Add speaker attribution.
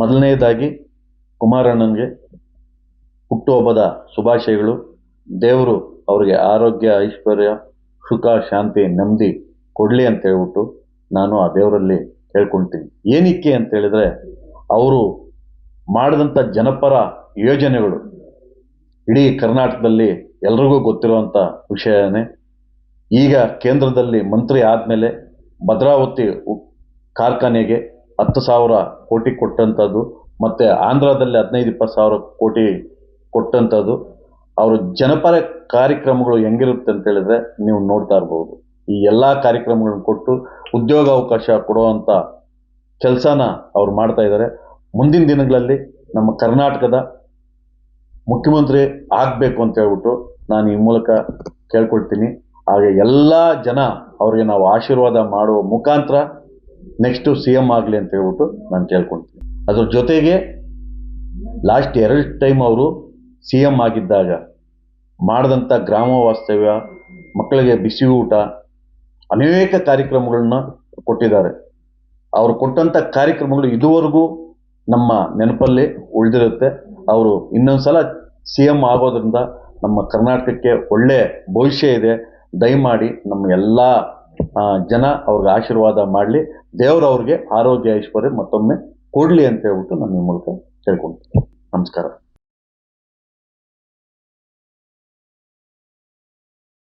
Speaker 1: ಮೊದಲನೇದಾಗಿ ಕುಮಾರಣ್ಣನಿಗೆ ಹುಟ್ಟುಹಬ್ಬದ ಶುಭಾಶಯಗಳು. ದೇವರು ಅವರಿಗೆ ಆರೋಗ್ಯ, ಐಶ್ವರ್ಯ, ಸುಖ, ಶಾಂತಿ, ನೆಮ್ಮದಿ ಕೊಡಲಿ ಅಂತ ಹೇಳ್ಬಿಟ್ಟು ನಾನು ಆ ದೇವರಲ್ಲಿ ಕೇಳ್ಕೊಳ್ತೀನಿ. ಏನಕ್ಕೆ ಅಂತ ಹೇಳಿದ್ರೆ ಅವರು ಮಾಡಿದಂಥ ಜನಪರ ಯೋಜನೆಗಳು. ಇಡೀ ಕರ್ನಾಟಕದಲ್ಲಿ ಎಲ್ರಿಗೂ ಗೊತ್ತಿರುವಂಥ ವಿಷಯನೇ. ಈಗ ಕೇಂದ್ರದಲ್ಲಿ ಮಂತ್ರಿ ಆದಮೇಲೆ ಭದ್ರಾವತಿ ಕಾರ್ಖಾನೆಗೆ ಹತ್ತು ಸಾವಿರ ಕೋಟಿ ಕೊಟ್ಟಂಥದ್ದು ಮತ್ತು ಆಂಧ್ರದಲ್ಲಿ ಹದಿನೈದು, ಇಪ್ಪತ್ತು ಸಾವಿರ ಕೋಟಿ ಕೊಟ್ಟಂಥದ್ದು ಅವರು ಜನಪರ ಕಾರ್ಯಕ್ರಮಗಳು ಹೆಂಗಿರುತ್ತೆ ಅಂತ ಹೇಳಿದರೆ ನೀವು ನೋಡ್ತಾ ಇರ್ಬೋದು. ಈ ಎಲ್ಲ ಕಾರ್ಯಕ್ರಮಗಳನ್ನು ಕೊಟ್ಟು ಉದ್ಯೋಗಾವಕಾಶ ಕೊಡುವಂಥ ಕೆಲಸನ ಅವರು ಮಾಡ್ತಾ ಇದ್ದಾರೆ. ಮುಂದಿನ ದಿನಗಳಲ್ಲಿ ನಮ್ಮ ಕರ್ನಾಟಕದ ಮುಖ್ಯಮಂತ್ರಿ ಆಗಬೇಕು ಅಂತ ಹೇಳ್ಬಿಟ್ಟು ನಾನು ಈ ಮೂಲಕ ಕೇಳ್ಕೊಳ್ತೀನಿ. ಹಾಗೆ ಎಲ್ಲ ಜನ ಅವರಿಗೆ ನಾವು ಆಶೀರ್ವಾದ ಮಾಡುವ ಮುಖಾಂತರ ನೆಕ್ಸ್ಟು ಸಿ ಎಂ ಆಗಲಿ ಅಂತ ಹೇಳ್ಬಿಟ್ಟು ನಾನು ಕೇಳ್ಕೊಳ್ತೀನಿ ಅದ್ರ ಜೊತೆಗೆ ಲಾಸ್ಟ್ ಎರಡು ಟೈಮ್ ಅವರು ಸಿ ಎಂ ಆಗಿದ್ದಾಗ ಮಾಡಿದಂಥ ಗ್ರಾಮ ವಾಸ್ತವ್ಯ, ಮಕ್ಕಳಿಗೆ ಬಿಸಿ ಊಟ, ಅನೇಕ ಕಾರ್ಯಕ್ರಮಗಳನ್ನ ಕೊಟ್ಟಿದ್ದಾರೆ. ಅವರು ಕೊಟ್ಟಂಥ ಕಾರ್ಯಕ್ರಮಗಳು ಇದುವರೆಗೂ ನಮ್ಮ ನೆನಪಲ್ಲಿ ಉಳಿದಿರುತ್ತೆ. ಅವರು ಇನ್ನೊಂದ್ಸಲ ಸಿ ಎಂ ಆಗೋದ್ರಿಂದ ನಮ್ಮ ಕರ್ನಾಟಕಕ್ಕೆ ಒಳ್ಳೆ ಭವಿಷ್ಯ ಇದೆ. ದಯಮಾಡಿ ನಮ್ಮ ಎಲ್ಲ ಜನ ಅವ್ರಿಗೆ ಆಶೀರ್ವಾದ ಮಾಡಲಿ. ದೇವರು ಅವ್ರಿಗೆ ಆರೋಗ್ಯ ಐಶ್ವರ್ಯ ಮತ್ತೊಮ್ಮೆ ಕೊಡಲಿ ಅಂತ ಹೇಳ್ಬಿಟ್ಟು ನಾನು ಈ ಮೂಲಕ ಕೇಳ್ಕೊಳ್ತೀನಿ. ನಮಸ್ಕಾರ.